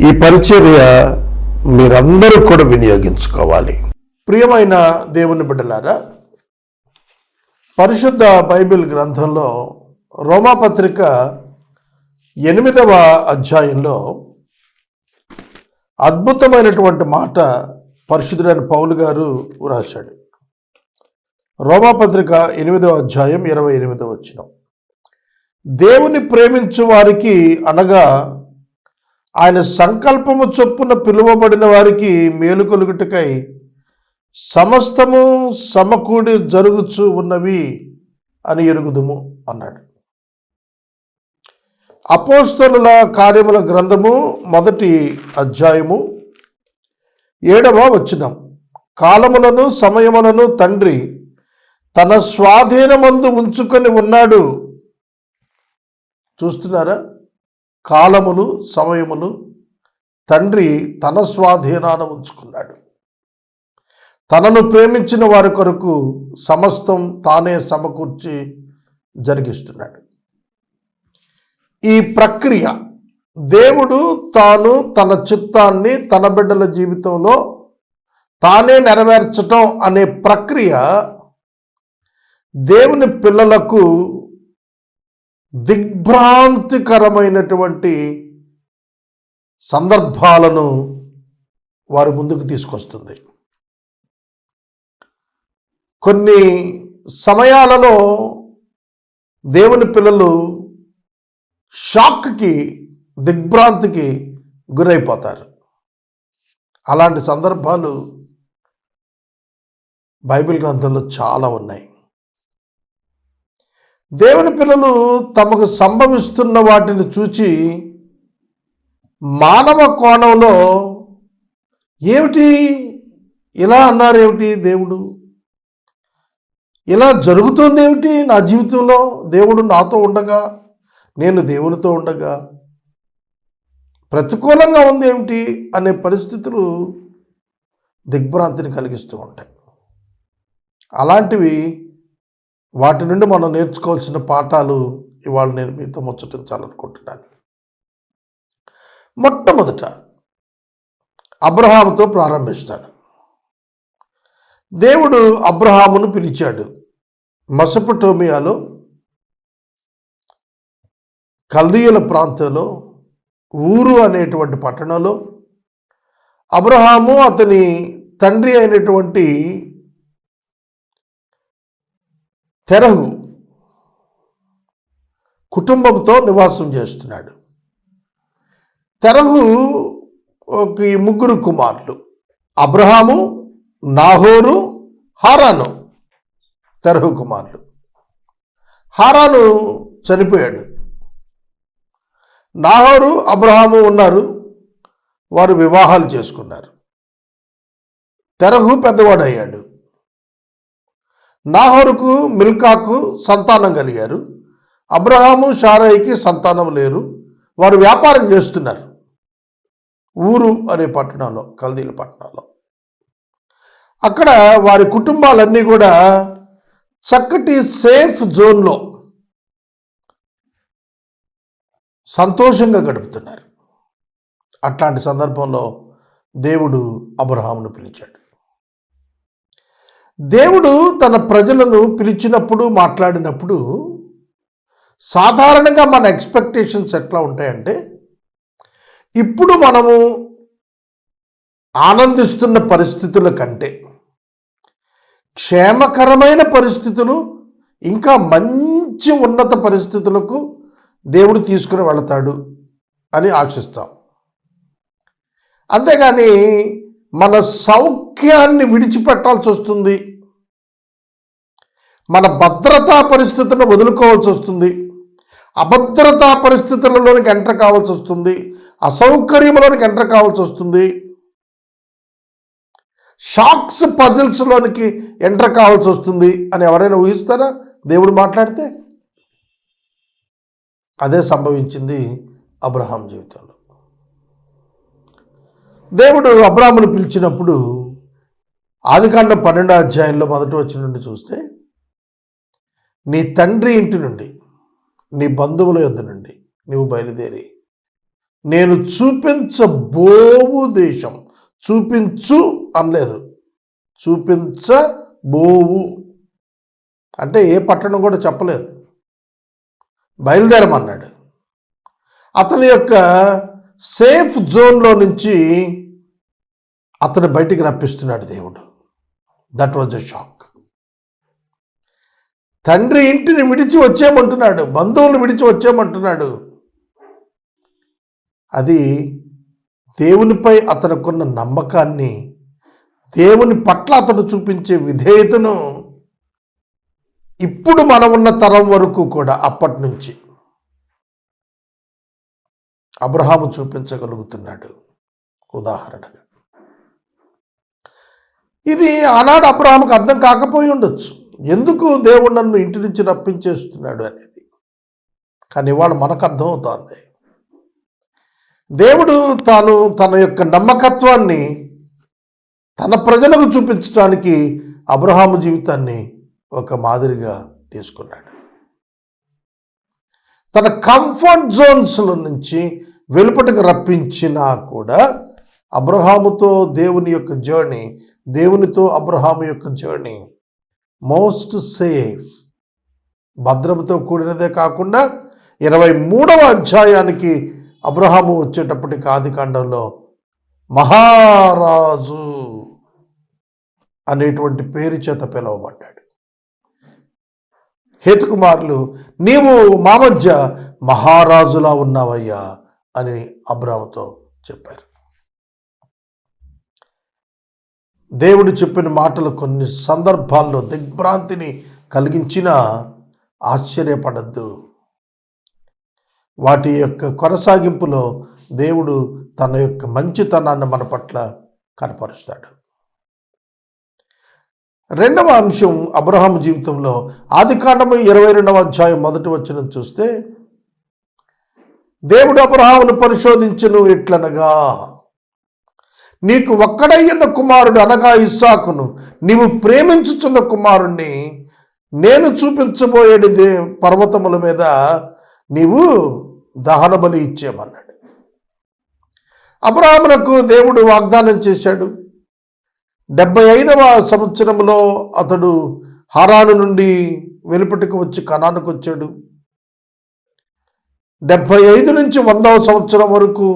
ఈ పరిచర్య మీరందరూ కూడా వినియోగించుకోవాలి. ప్రియమైన దేవుని బిడ్డలారా పరిశుద్ధ బైబిల్ గ్రంథంలో రోమాపత్రిక ఎనిమిదవ అధ్యాయంలో అద్భుతమైనటువంటి మాట పరిశుద్ధుడైన పౌలు గారు రాశాడు రోమాపత్రిక ఎనిమిదవ అధ్యాయం ఇరవై ఎనిమిదవ వచ్చిన దేవుని ప్రేమించు వారికి అనగా ఆయన సంకల్పము చొప్పున పిలువబడిన వారికి మేలు కలుగుటకై సమస్తము సమకూడి జరుగుచు ఉన్నవి అని ఎరుగుదుము అన్నాడు. అపోస్తలుల కార్యముల గ్రంథము మొదటి అధ్యాయము ఏడవ వచ్చినం కాలములను సమయములను తండ్రి తన స్వాధీనమందు ఉంచుకొని ఉన్నాడు. చూస్తున్నారా? కాలములు సమయములు తండ్రి తన స్వాధీనాన ఉంచుకున్నాడు. తనను ప్రేమించిన వారి కొరకు సమస్తం తానే సమకూర్చి జరిగిస్తున్నాడు. ఈ ప్రక్రియ దేవుడు తాను తన చిత్తాన్ని తన బిడ్డల జీవితంలో తానే నెరవేర్చటం అనే ప్రక్రియ దేవుని పిల్లలకు దిగ్భ్రాంతికరమైనటువంటి సందర్భాలను వారి ముందుకు తీసుకొస్తుంది. కొన్ని సమయాలలో దేవుని పిల్లలు షాక్కి దిగ్భ్రాంతికి గురైపోతారు. అలాంటి సందర్భాలు బైబిల్ గ్రంథంలో చాలా ఉన్నాయి. దేవుని పిల్లలు తమకు సంభవిస్తున్న వాటిని చూచి మానవ కోణంలో ఏమిటి? ఇలా అన్నారు ఏమిటి దేవుడు? ఇలా జరుగుతుంది ఏమిటి? నా జీవితంలో దేవుడు నాతో ఉండగా నేను దేవునితో ఉండగా ప్రతికూలంగా ఉంది ఏమిటి అనే పరిస్థితులు దిగ్భ్రాంతిని కలిగిస్తూ ఉంటాయి. అలాంటివి వాటి నుండి మనం నేర్చుకోవాల్సిన పాఠాలు ఇవాళ నేను మీతో ముచ్చటించాలనుకుంటున్నాను. మొట్టమొదట అబ్రహాముతో ప్రారంభిస్తాను దేవుడు అబ్రహామును పిలిచాడు. మసపటోమియాలో కల్దీయుల ప్రాంతంలో ఊరు అనేటువంటి పట్టణంలో అబ్రహాము అతని తండ్రి అయినటువంటి తెరహు కుటుంబంతో నివాసం చేస్తున్నాడు. తెరహు ఒక ఈ ముగ్గురు కుమారులు. అబ్రహాము నాహోరు హారాను తెరహు కుమారులు. హారాను చనిపోయాడు. నాహోరు అబ్రహాము ఉన్నారు. వారు వివాహాలు చేసుకున్నారు. తెరహు పెద్దవాడు అయ్యాడు నాహోరుకు మిల్కాకు సంతానం కలిగారు. అబ్రహాము షారాయికి సంతానం లేరు. వారు వ్యాపారం చేస్తున్నారు. ఊరు అనే పట్టణంలో కల్దీల పట్టణంలో. అక్కడ వారి కుటుంబాలన్నీ కూడా చక్కటి సేఫ్ జోన్లో సంతోషంగా గడుపుతున్నారు. అట్లాంటి సందర్భంలో దేవుడు అబ్రహామును పిలిచాడు. దేవుడు తన ప్రజలను పిలిచినప్పుడు మాట్లాడినప్పుడు సాధారణంగా మన ఎక్స్పెక్టేషన్స్ ఎట్లా ఉంటాయంటే ఇప్పుడు మనము ఆనందిస్తున్న పరిస్థితుల కంటే క్షేమకరమైన పరిస్థితులు ఇంకా మంచి ఉన్నత పరిస్థితులకు దేవుడు తీసుకుని వెళతాడు అని ఆశిస్తాం. అంతేగాని మన సౌఖ్యాన్ని విడిచిపెట్టాల్సి వస్తుంది. మన భద్రతా పరిస్థితులను వదులుకోవాల్సి వస్తుంది. అభద్రతా పరిస్థితులలోనికి ఎంటర్ కావాల్సి వస్తుంది. అసౌకర్యంలోనికి ఎంటర్ కావాల్సి వస్తుంది. షాక్స్ పజిల్స్లోనికి ఎంటర్ కావాల్సి వస్తుంది అని ఎవరైనా ఊహిస్తారా? దేవుడు మాట్లాడితే అదే సంభవించింది అబ్రహాం జీవితంలో. దేవుడు అబ్రాహ్మును పిలిచినప్పుడు ఆదికాండం పన్నెండో అధ్యాయంలో మొదటి వచ్చిన నుండి చూస్తే నీ తండ్రి ఇంటి నుండి నీ బంధువుల యొద్ద నుండి నీవు బయలుదేరి నేను చూపించబోవు దేశం చూపించు అనలేదు చూపించబోవు. అంటే ఏ పట్టణం కూడా చెప్పలేదు. బయలుదేరమన్నాడు. అతని యొక్క సేఫ్ జోన్లో నుంచి అతను బయటికి రప్పిస్తున్నాడు దేవుడు. దట్ వాజ్ ఎ షాక్ తండ్రి ఇంటిని విడిచి వచ్చేయమంటున్నాడు. బంధువులను విడిచి వచ్చేయమంటున్నాడు. అది దేవునిపై అతనుకున్న నమ్మకాన్ని దేవుని పట్ల అతడు చూపించే విధేయతను ఇప్పుడు మనం ఉన్న తరం వరకు కూడా అప్పటి నుంచి అబ్రహాము చూపించగలుగుతున్నాడు. ఉదాహరణగా ఇది ఆనాడు అబ్రహాముకు అర్థం కాకపోయి ఉండొచ్చు. ఎందుకు దేవుడు నన్ను ఇంటి నుంచి రప్పించేస్తున్నాడు అనేది. కానీ ఇవాళ మనకు అర్థమవుతోంది. దేవుడు తాను తన యొక్క నమ్మకత్వాన్ని తన ప్రజలకు చూపించడానికి అబ్రహాము జీవితాన్ని ఒక మాదిరిగా తీసుకున్నాడు. తన కంఫర్ట్ జోన్స్లో నుంచి వెలుపటకు రప్పించినా కూడా అబ్రహాముతో దేవుని యొక్క జర్నీ దేవునితో అబ్రహాము యొక్క జర్నీ మోస్ట్ సేఫ్. భద్రముతో కూడినదే కాకుండా ఇరవై మూడవ అధ్యాయానికి అబ్రహాము వచ్చేటప్పటికి ఆదికాండంలో మహారాజు అనేటువంటి పేరు చేత పిలువబడ్డాడు. హేతుకుమారులు నీవు మా మధ్య మహారాజులా ఉన్నావయ్యా. అని అబ్రాముతో చెప్పారు. దేవుడు చెప్పిన మాటలు కొన్ని సందర్భాల్లో దిగ్భ్రాంతిని కలిగించినా ఆశ్చర్యపడద్దు. వాటి యొక్క కొనసాగింపులో దేవుడు తన యొక్క మంచితనాన్ని మన పట్ల కనపరుస్తాడు. రెండవ అంశం అబ్రహాం జీవితంలో ఆది కాండము ఇరవై రెండవ అధ్యాయం మొదటి వచ్చిన చూస్తే దేవుడు అబ్రహామును పరిశోధించును ఎట్లనగా నీకు ఒక్కడయ్యున్న కుమారుడు అనగా ఇస్సాకును నీవు ప్రేమించుచున్న కుమారుణ్ణి నేను చూపించబోయేది పర్వతముల మీద నీవు దహన బలి ఇచ్చేయమన్నాడు. అబ్రాహ్మణకు దేవుడు వాగ్దానం చేశాడు. డెబ్బై ఐదవ సంవత్సరంలో అతడు హారాను నుండి వెలుపటికి వచ్చి కణానికి వచ్చాడు డెబ్భై ఐదు నుంచి వందవ సంవత్సరం వరకు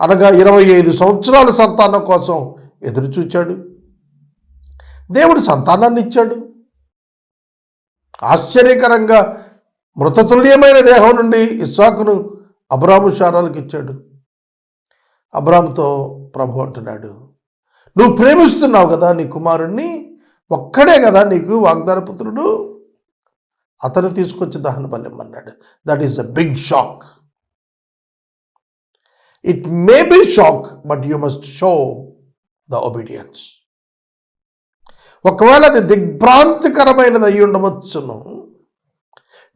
అనగా ఇరవై ఐదు సంవత్సరాల సంతానం కోసం ఎదురు చూచాడు దేవుడు సంతానాన్ని ఇచ్చాడు. ఆశ్చర్యకరంగా మృతతుల్యమైన దేహం నుండి ఇస్సాకును అబ్రాము శారాలకు ఇచ్చాడు. అబ్రాముతో ప్రభు అంటున్నాడు నువ్వు ప్రేమిస్తున్నావు కదా నీ కుమారుణ్ణి ఒక్కడే కదా నీకు వాగ్దాన పుత్రుడు అతను తీసుకొచ్చి దహన బలిమ్మన్నాడు that is a big shock it may be shock but you must show the obedience ఒకవేళ అది దిగ్భ్రాంతికరమైనది అయి ఉండవచ్చును.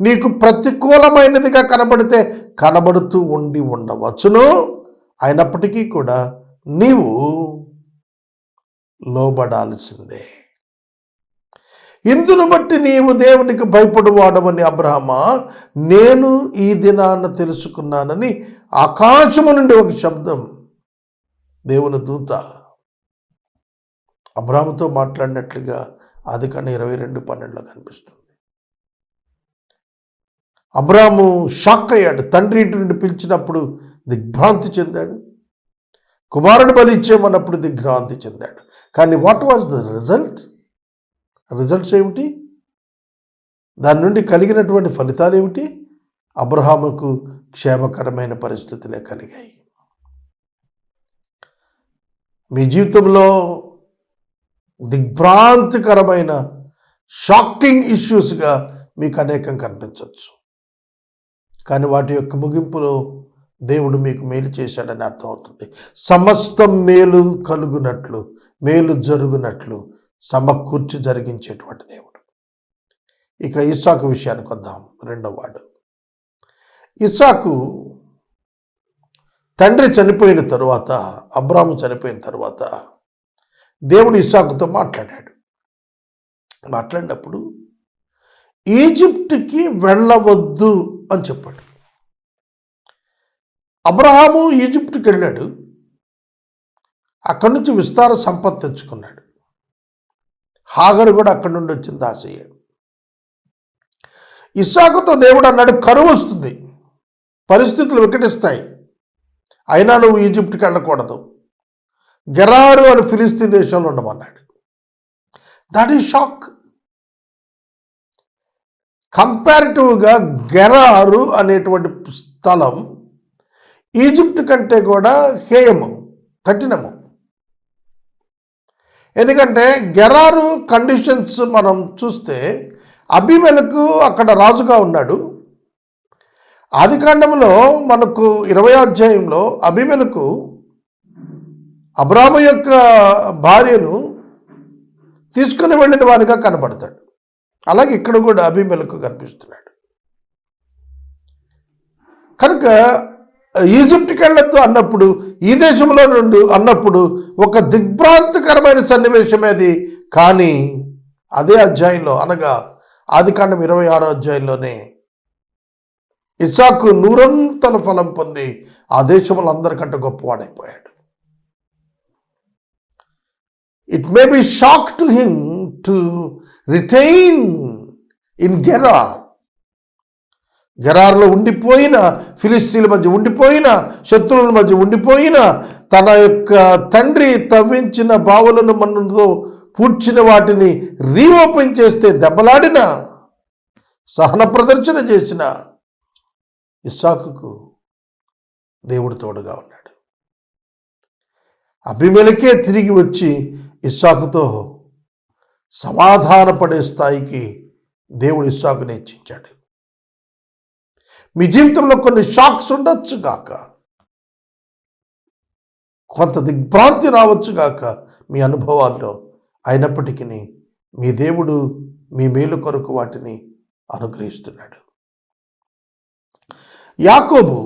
నీకు ప్రతికూలమైనదిగా కనబడితే కనబడుతూ ఉండి ఉండవచ్చును. అయినప్పటికీ కూడా నీవు లోబడాల్సిందే. ఇందును బట్టి నీవు దేవునికి భయపడువాడవని అబ్రహమా? నేను ఈ దినాన్న తెలుసుకున్నానని ఆకాశము నుండి ఒక శబ్దం. దేవుని దూత అబ్రాహముతో మాట్లాడినట్లుగా అది కన్నా ఇరవై రెండు పన్నెండులో కనిపిస్తుంది. అబ్రాహము షాక్ అయ్యాడు. తండ్రి ఇంటి నుండి పిలిచినప్పుడు దిగ్భ్రాంతి చెందాడు. కుమారుడు బలి ఇచ్చేమన్నప్పుడు దిగ్భ్రాంతి చెందాడు. కానీ what was the result? Results ఏమిటి? దాని నుండి కలిగినటువంటి ఫలితాలు ఏమిటి? అబ్రహాముకు క్షేమకరమైన పరిస్థితులే కలిగాయి. మీ జీవితంలో దిగ్భ్రాంతికరమైన షాకింగ్ ఇష్యూస్గా మీకు అనేకం కనిపించవచ్చు కానీ వాటి యొక్క ముగింపులో దేవుడు మీకు మేలు చేశాడని అర్థమవుతుంది. సమస్తం మేలు కలుగునట్లు మేలు జరుగునట్లు సమకూర్చి జరిగించేటువంటి దేవుడు. ఇక ఇస్సాకు విషయానికి వద్దాం రెండో వాడు. ఇస్సాకు తండ్రి చనిపోయిన తరువాత అబ్రాము చనిపోయిన తరువాత దేవుడు ఇస్సాకుతో మాట్లాడాడు. మాట్లాడినప్పుడు ఈజిప్ట్కి వెళ్ళవద్దు అని చెప్పాడు. అబ్రహాము ఈజిప్ట్కి వెళ్ళాడు. అక్కడి నుంచి విస్తార సంపద తెచ్చుకున్నాడు. హాగరు కూడా అక్కడి నుండి వచ్చింది ఆశయ ఇస్సాకుతో దేవుడు అన్నాడు కరువు వస్తుంది పరిస్థితులు వికటిస్తాయి. అయినా నువ్వు ఈజిప్ట్కి వెళ్ళకూడదు. గెరారు అని ఫిలిస్తీ దేశంలో ఉండమన్నాడు. దట్ ఈస్ షాక్ కంపారిటివ్గా గెరారు అనేటువంటి స్థలం ఈజిప్ట్ కంటే కూడా హేయము కఠినము. ఎందుకంటే గెరారు కండిషన్స్ మనం చూస్తే అభిమెలకు అక్కడ రాజుగా ఉన్నాడు. ఆదికాండంలో మనకు ఇరవై అధ్యాయంలో అభిమెలకు అబ్రాము యొక్క భార్యను తీసుకుని వెళ్ళిన వానిగా కనబడతాడు. అలాగే ఇక్కడ కూడా అభిమెలకు కనిపిస్తున్నాడు. కనుక ఈజిప్ట్కి వెళ్ళొద్దు అన్నప్పుడు ఈ దేశంలో నుండి అన్నప్పుడు ఒక దిగ్భ్రాంతికరమైన సన్నివేశం అది కానీ అదే అధ్యాయంలో అనగా ఆది కాండం ఇరవై ఆరో అధ్యాయంలోనే ఇసాకు నూరంతల ఫలం పొంది ఆ దేశంలో అందరికంటే గొప్పవాడైపోయాడు. It may be shock to him to retain in Gerar గరారులో ఉండిపోయిన ఫిలిస్తీన్ల మధ్య ఉండిపోయిన శత్రువుల మధ్య ఉండిపోయిన తన యొక్క తండ్రి తవ్వించిన బావులను మనతో పూడ్చిన వాటిని రీఓపెన్ చేస్తే దెబ్బలాడిన సహన ప్రదర్శన చేసిన ఇస్సాకుకు దేవుడు తోడుగా ఉన్నాడు. అభిమేలకే తిరిగి వచ్చి ఇస్సాకుతో సమాధానపడే స్థాయికి దేవుడు ఇస్సాకుని ఇచ్చించాడు. మీ జీవితంలో కొన్ని షాక్స్ ఉండొచ్చు గాక. కొంత దిగ్భ్రాంతి రావచ్చు గాక మీ అనుభవాల్లో. అయినప్పటికీ మీ దేవుడు మీ మేలు కొరకు వాటిని అనుగ్రహిస్తున్నాడు. యాకోబు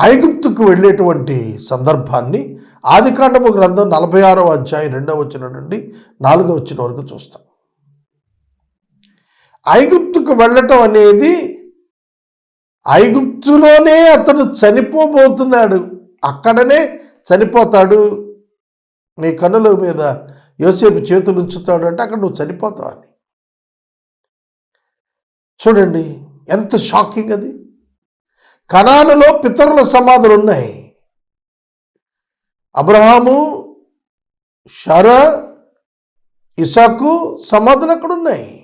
ఐగుప్తుకు వెళ్ళేటువంటి సందర్భాన్ని ఆదికాండము గ్రంథం నలభై ఆరో అధ్యాయం రెండవ వచ్చిన నుండి నాలుగో వచ్చిన వరకు చూస్తాం. ఐగుప్తుకు వెళ్ళటం అనేది ఐగుప్తులోనే అతడు చనిపోబోతున్నాడు. అక్కడనే చనిపోతాడు. నీ కన్నుల మీద యోసేపు చేతులు ఉంచుతాడు అంటే అక్కడ నువ్వు చనిపోతావు అని. చూడండి ఎంత షాకింగ్ అది. కణానులో పితరుల సమాధులు ఉన్నాయి. అబ్రహాము షర ఇసాకు సమాధులు అక్కడ ఉన్నాయి.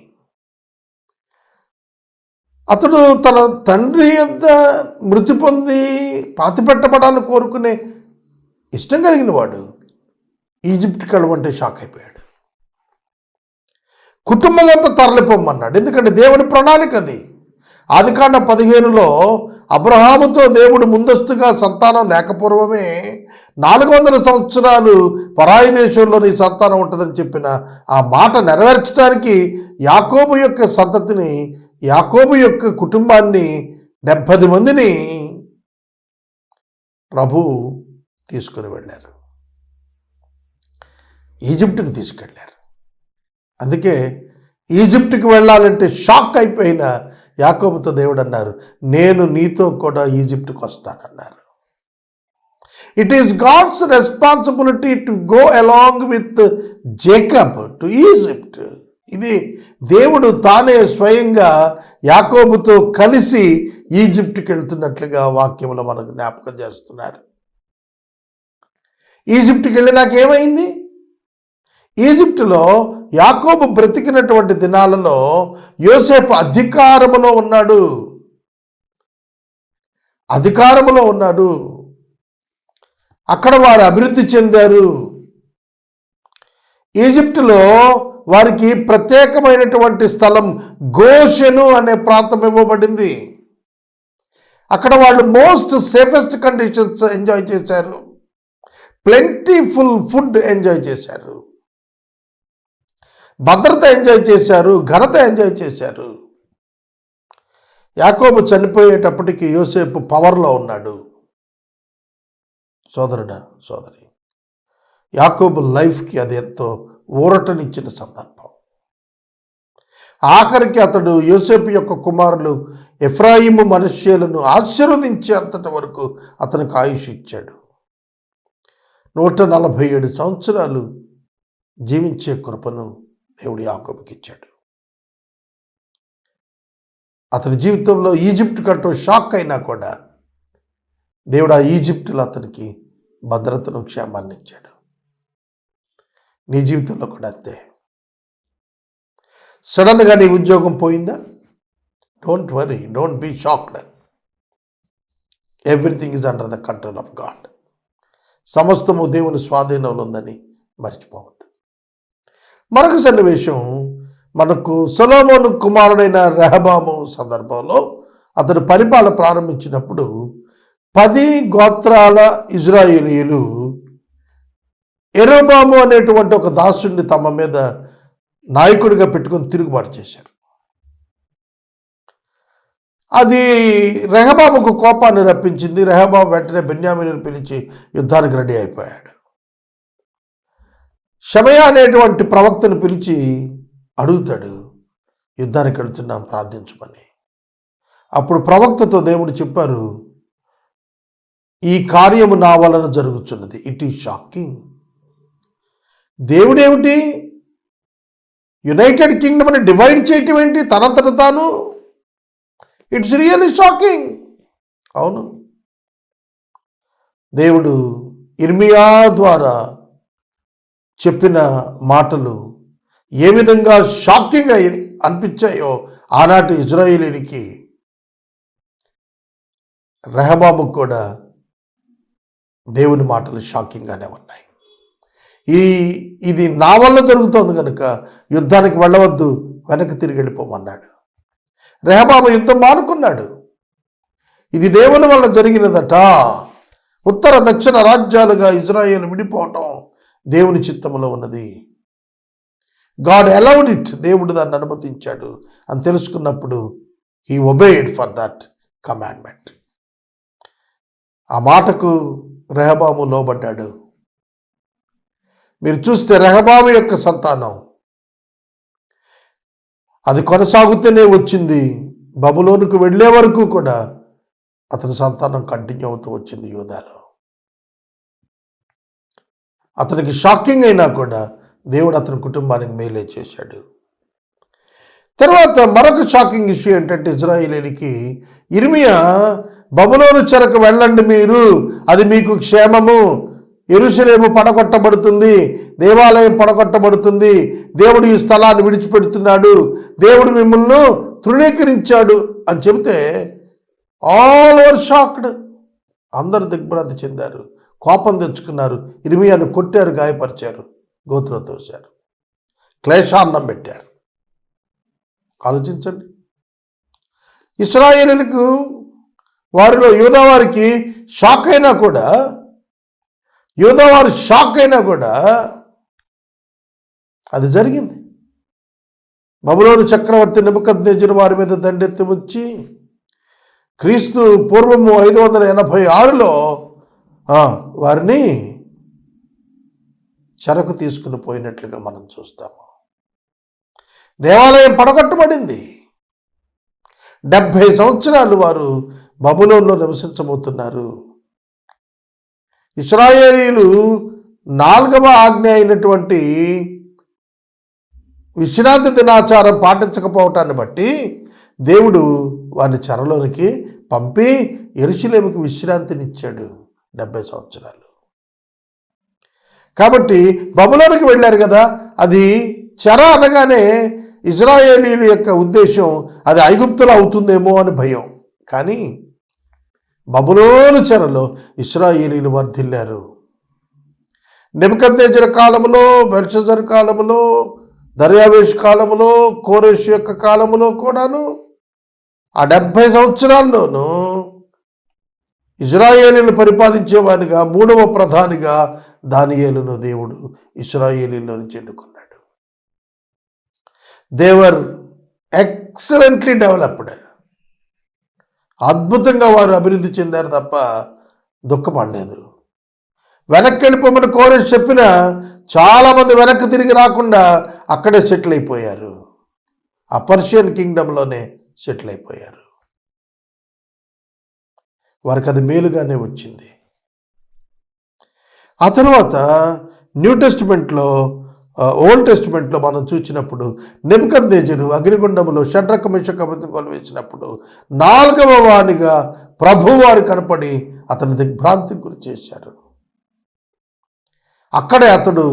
అతడు తన తండ్రి యొక్క మృతి పొంది పాతిపెట్టబడాలని కోరుకునే ఇష్టం కలిగిన వాడు ఈజిప్ట్కి వెళ్ళమంటే షాక్ అయిపోయాడు. కుటుంబం అంతా తరలిపోమన్నాడు. ఎందుకంటే దేవుని ప్రణాళిక అది. ఆదికాండ పదిహేనులో అబ్రహాముతో దేవుడు ముందస్తుగా సంతానం లేకపూర్వమే నాలుగు వందల సంవత్సరాలు పరాయి దేశంలో నీ సంతానం ఉంటుందని చెప్పిన ఆ మాట నెరవేర్చడానికి యాకోబు యొక్క సంతతిని యాకోబు యొక్క కుటుంబాన్ని డెబ్బది మందిని ప్రభు తీసుకుని వెళ్ళారు. ఈజిప్టుకి తీసుకెళ్ళారు. అందుకే ఈజిప్టుకి వెళ్ళాలంటే షాక్ అయిపోయిన యాకోబుతో దేవుడు అన్నారు నేను నీతో కూడా ఈజిప్టుకు వస్తానన్నారు. It is God's responsibility to go along with Jacob to Egypt ఇది దేవుడు తానే స్వయంగా యాకోబుతో కలిసి ఈజిప్ట్కి వెళ్తున్నట్లుగా వాక్యంలో మనకు జ్ఞాపకం చేస్తున్నారు. ఈజిప్ట్కి వెళ్ళినాక ఏమైంది? ఈజిప్టులో యాకోబు బ్రతికినటువంటి దినాలలో యోసేపు అధికారములో ఉన్నాడు. అధికారములో ఉన్నాడు. అక్కడ వారు అభివృద్ధి చెందారు. ఈజిప్టులో వారికి ప్రత్యేకమైనటువంటి స్థలం గోషెను అనే ప్రాంతం ఇవ్వబడింది. అక్కడ వాళ్ళు మోస్ట్ సేఫెస్ట్ కండిషన్స్ ఎంజాయ్ చేశారు. ప్లెంటీఫుల్ ఫుడ్ ఎంజాయ్ చేశారు. భద్రత ఎంజాయ్ చేశారు ఘనత ఎంజాయ్ చేశారు. యాకోబు చనిపోయేటప్పటికి యోసేపు పవర్లో ఉన్నాడు. సోదరుడా సోదరి యాకోబు లైఫ్కి అది ఎంతో ఊరటనిచ్చిన సందర్భం. ఆఖరికి అతడు యోసేపు యొక్క కుమారులు ఎఫ్రాయిము మనుష్యులను ఆశీర్వదించేంతటి వరకు అతనికి ఆయుష్ ఇచ్చాడు. నూట నలభై ఏడు సంవత్సరాలు జీవించే కృపను దేవుడు యాకోబుకి ఇచ్చాడు. అతని జీవితంలో ఈజిప్ట్ కంటూ షాక్ అయినా కూడా దేవుడు ఆ ఈజిప్టులో అతనికి భద్రతను క్షేమాన్ని ఇచ్చాడు. నీ జీవితంలో కూడా అంతే. సడన్గా నీ ఉద్యోగం పోయిందా? Don't worry don't be shocked. Everything is under the control of God. సమస్తము దేవుని స్వాధీనంలో ఉందని మర్చిపోవద్దు. మరొక సన్నివేశం మనకు సొలోమోను కుమారుడైన రెహబాము సందర్భంలో అతడు పరిపాలన ప్రారంభించినప్పుడు పది గోత్రాల ఇజ్రాయేలీలు ఎరోబాము అనేటువంటి ఒక దాసుడిని తమ మీద నాయకుడిగా పెట్టుకొని తిరుగుబాటు చేశారు. అది రెహబాబుకు కోపాన్ని రప్పించింది. రెహబాబు వెంటనే బెన్యామిని పిలిచి యుద్ధానికి రెడీ అయిపోయాడు. షమయ అనేటువంటి ప్రవక్తను పిలిచి అడుగుతాడు యుద్ధానికి వెళుతున్నాం ప్రార్థించమని. అప్పుడు ప్రవక్తతో దేవుడు చెప్పారు ఈ కార్యము నా వలన జరుగుతున్నది ఇట్ ఈస్ షాకింగ్ దేవుడేమిటి? యునైటెడ్ కింగ్డమ్ని డివైడ్ చేయటం ఏంటి? తనంతట తాను? ఇట్స్ రియల్లీ షాకింగ్ అవును. దేవుడు ఇర్మియా ద్వారా చెప్పిన మాటలు ఏ విధంగా షాకింగ్ అయి అనిపించాయో ఆనాటి ఇజ్రాయేలీకి రెహబాబు కూడా దేవుని మాటలు షాకింగ్గానే ఉన్నాయి. ఈ ఇది నా వల్ల జరుగుతోంది కనుక యుద్ధానికి వెళ్ళవద్దు వెనక్కి తిరిగి వెళ్ళిపోమన్నాడు. రెహబాబు యుద్ధం మానుకున్నాడు ఇది దేవుని వల్ల జరిగినదట. ఉత్తర దక్షిణ రాజ్యాలుగా ఇజ్రాయేల్ విడిపోవటం దేవుని చిత్తములో ఉన్నది. గాడ్ అలౌడ్ ఇట్ దేవుడు దాన్ని అనుమతించాడు. అని తెలుసుకున్నప్పుడు he obeyed for that commandment ఆ మాటకు రెహబాము లోబడ్డాడు. మీరు చూస్తే రెహబాము యొక్క సంతానం. అది కొనసాగుతూనే వచ్చింది. బబులోనుకు వెళ్ళే వరకు కూడా అతని సంతానం కంటిన్యూ అవుతూ వచ్చింది యూదాలో. అతనికి షాకింగ్ అయినా కూడా దేవుడు అతని కుటుంబానికి మేలే చేశాడు. తర్వాత మరొక షాకింగ్ ఇష్యూ ఏంటంటే ఇజ్రాయిలీలకి ఇర్మియా బబులోను చెరకు వెళ్ళండి మీరు అది మీకు క్షేమము. ఎరుసలేము పడగొట్టబడుతుంది దేవాలయం పడగొట్టబడుతుంది దేవుడు ఈ స్థలాన్ని విడిచిపెడుతున్నాడు దేవుడు మిమ్మల్ని తృణీకరించాడు అని చెబితే ఆల్ ఓవర్ షాక్డ్. అందరు దిగ్భ్రాంతి చెందారు. కోపం తెచ్చుకున్నారు. ఇర్మియాను కొట్టారు గాయపరిచారు గోతులో తోశారు. క్లేశాన్నం పెట్టారు. ఆలోచించండి. ఇస్రాయేలులకు వారిలో యూదావారికి షాక్ అయినా కూడా యూదావారు షాక్ అయినా కూడా అది జరిగింది. బబులోను చక్రవర్తి నిబద్నేజర్ వారి మీద దండెత్తి వచ్చి క్రీస్తు పూర్వము ఐదు వందల ఎనభై ఆరులో వారిని చెరకు తీసుకుని పోయినట్లుగా మనం చూస్తాము. దేవాలయం పడగొట్టబడింది. డెబ్భై సంవత్సరాలు వారు బబులోన్లో నివసించబోతున్నారు. ఇస్రాయేలీలు నాలుగవ ఆజ్ఞ అయినటువంటి విశ్రాంతి దినాచారం పాటించకపోవటాన్ని బట్టి దేవుడు వారిని చెరలోనికి పంపి ఎరుశలేముకి విశ్రాంతినిచ్చాడు. డెబ్బై సంవత్సరాలు. కాబట్టి బబులోనికి వెళ్ళారు కదా అది చెర అనగానే ఇజ్రాయేలీల యొక్క ఉద్దేశం అది ఐగుప్తులు అవుతుందేమో అని భయం. కానీ బబులోను చెరలో ఇస్రాయేలీలు వర్ధిల్లారు. నిమకందేజర కాలంలో బెర్షజర్ కాలంలో దర్యావేష్ కాలంలో కోరేష్ యొక్క కాలంలో కూడాను ఆ డెబ్భై సంవత్సరాల్లోనూ ఇజ్రాయేలీని పరిపాలించేవానిగా మూడవ ప్రధానిగా దానియేలును దేవుడు ఇస్రాయేలీలో నుంచి ఎన్నుకున్నాడు దేవర్ ఎక్సలెంట్లీ డెవలప్డ్ అద్భుతంగా వారు అభివృద్ధి చెందారు తప్ప దుఃఖపడలేదు. వెనక్కి వెళ్ళిపోమని కోరేజ్ చెప్పిన చాలామంది వెనక్కి తిరిగి రాకుండా అక్కడే సెటిల్ అయిపోయారు. ఆ పర్షియన్ కింగ్డంలోనే సెటిల్ అయిపోయారు. వారికి అది మేలుగానే వచ్చింది. ఆ తర్వాత న్యూ టెస్టిమెంట్లో ఓల్డ్ టెస్టిమెంట్లో మనం చూసినప్పుడు నెబుకందేజరు అగ్నిగుండములో షడ్రక మిషకబద్ధం కొలవేసినప్పుడు నాలుగవ వానిగా ప్రభువారు కనపడి అతని దిగ్భ్రాంతికి గురి చేశారు. అక్కడే అతడు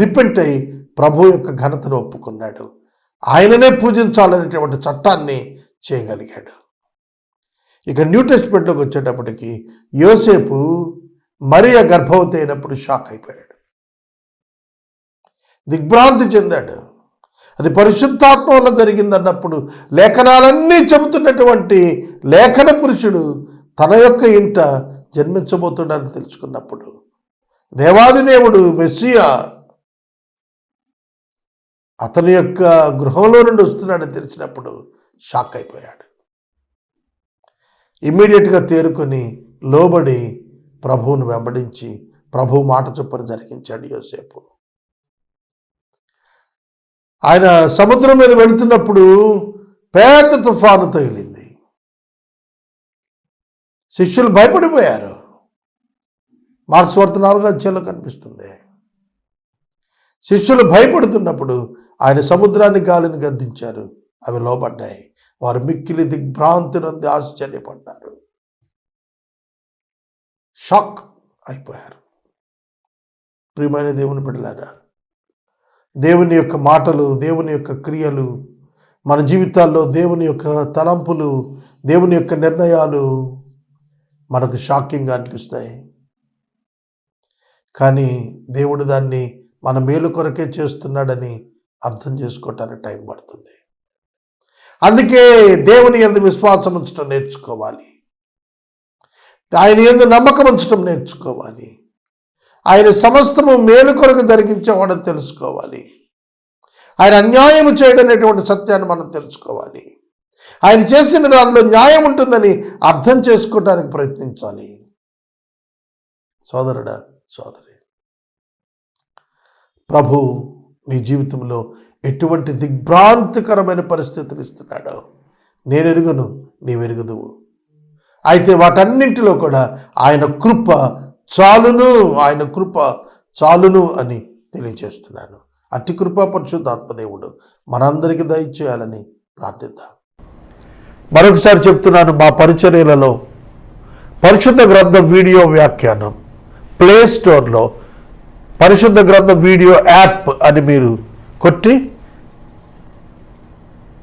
రిపెంట్ అయి ప్రభు యొక్క ఘనతను ఒప్పుకున్నాడు. ఆయననే పూజించాలనేటువంటి చట్టాన్ని చేయగలిగాడు. ఇక న్యూ టెస్ట్మెంట్లోకి వచ్చేటప్పటికి యోసేపు మరియ గర్భవతి అయినప్పుడు షాక్ అయిపోయాడు. దిగ్భ్రాంతి చెందాడు. అది పరిశుద్ధాత్మ వల్ల జరిగిందన్నప్పుడు లేఖనాలన్నీ చెబుతున్నటువంటి లేఖన పురుషుడు తన యొక్క ఇంట జన్మించబోతున్నాడని తెలుసుకున్నప్పుడు దేవాది దేవుడు మెస్సియా అతని యొక్క గృహంలో నుండి వస్తున్నాడని తెలిసినప్పుడు షాక్ అయిపోయాడు. ఇమ్మీడియట్గా తేరుకొని లోబడి ప్రభువును వెంబడించి ప్రభు మాట చొప్పున జరిగించాడు యోసేపు. ఆయన సముద్రం మీద వెళుతున్నప్పుడు పెద్ద తుఫాను తగిలింది. శిష్యులు భయపడిపోయారు. మార్క్స్ వార్త నాలుగు అధ్యాయంలో కనిపిస్తుంది. శిష్యులు భయపడుతున్నప్పుడు ఆయన సముద్రాన్ని గాలిని గద్దించారు. అవి లోబడ్డాయి. వారు మిక్కిలి దిగ్భ్రాంతి నుండి ఆశ్చర్యపడ్డారు. షాక్ అయిపోయారు. ప్రియమైన దేవుని బిడ్డలారా దేవుని యొక్క మాటలు దేవుని యొక్క క్రియలు మన జీవితాల్లో దేవుని యొక్క తలంపులు దేవుని యొక్క నిర్ణయాలు మనకు షాకింగ్గా అనిపిస్తాయి. కానీ దేవుడు దాన్ని మన మేలు కొరకే చేస్తున్నాడని అర్థం చేసుకోవటానికి టైం పడుతుంది. అందుకే దేవుని ఎందు విశ్వాసం ఉంచడం నేర్చుకోవాలి. ఆయన ఎందు నమ్మకం ఉంచడం నేర్చుకోవాలి. ఆయన సమస్తము మేలు కొరకు జరిగించేవాడని తెలుసుకోవాలి. ఆయన అన్యాయం చేయడం అనేటువంటి సత్యాన్ని మనం తెలుసుకోవాలి. ఆయన చేసిన దానిలో న్యాయం ఉంటుందని అర్థం చేసుకోవటానికి ప్రయత్నించాలి. సోదరుడా సోదరి ప్రభు నీ జీవితంలో ఎటువంటి దిగ్భ్రాంతికరమైన పరిస్థితులు ఇస్తున్నాడో. నేను ఎరుగను నీవెరుగుదువు అయితే వాటన్నింటిలో కూడా ఆయన కృప చాలును ఆయన కృప చాలును అని తెలియజేస్తున్నాను. అట్టి కృపా పరిశుద్ధాత్మదేవుడు మనందరికీ దయచేయాలని ప్రార్థిద్దాం. మరొకసారి చెప్తున్నాను మా పరిచర్యలలో పరిశుద్ధ గ్రంథ వీడియో వ్యాఖ్యానం ప్లే స్టోర్లో పరిశుద్ధ గ్రంథం వీడియో యాప్ అని మీరు కొట్టి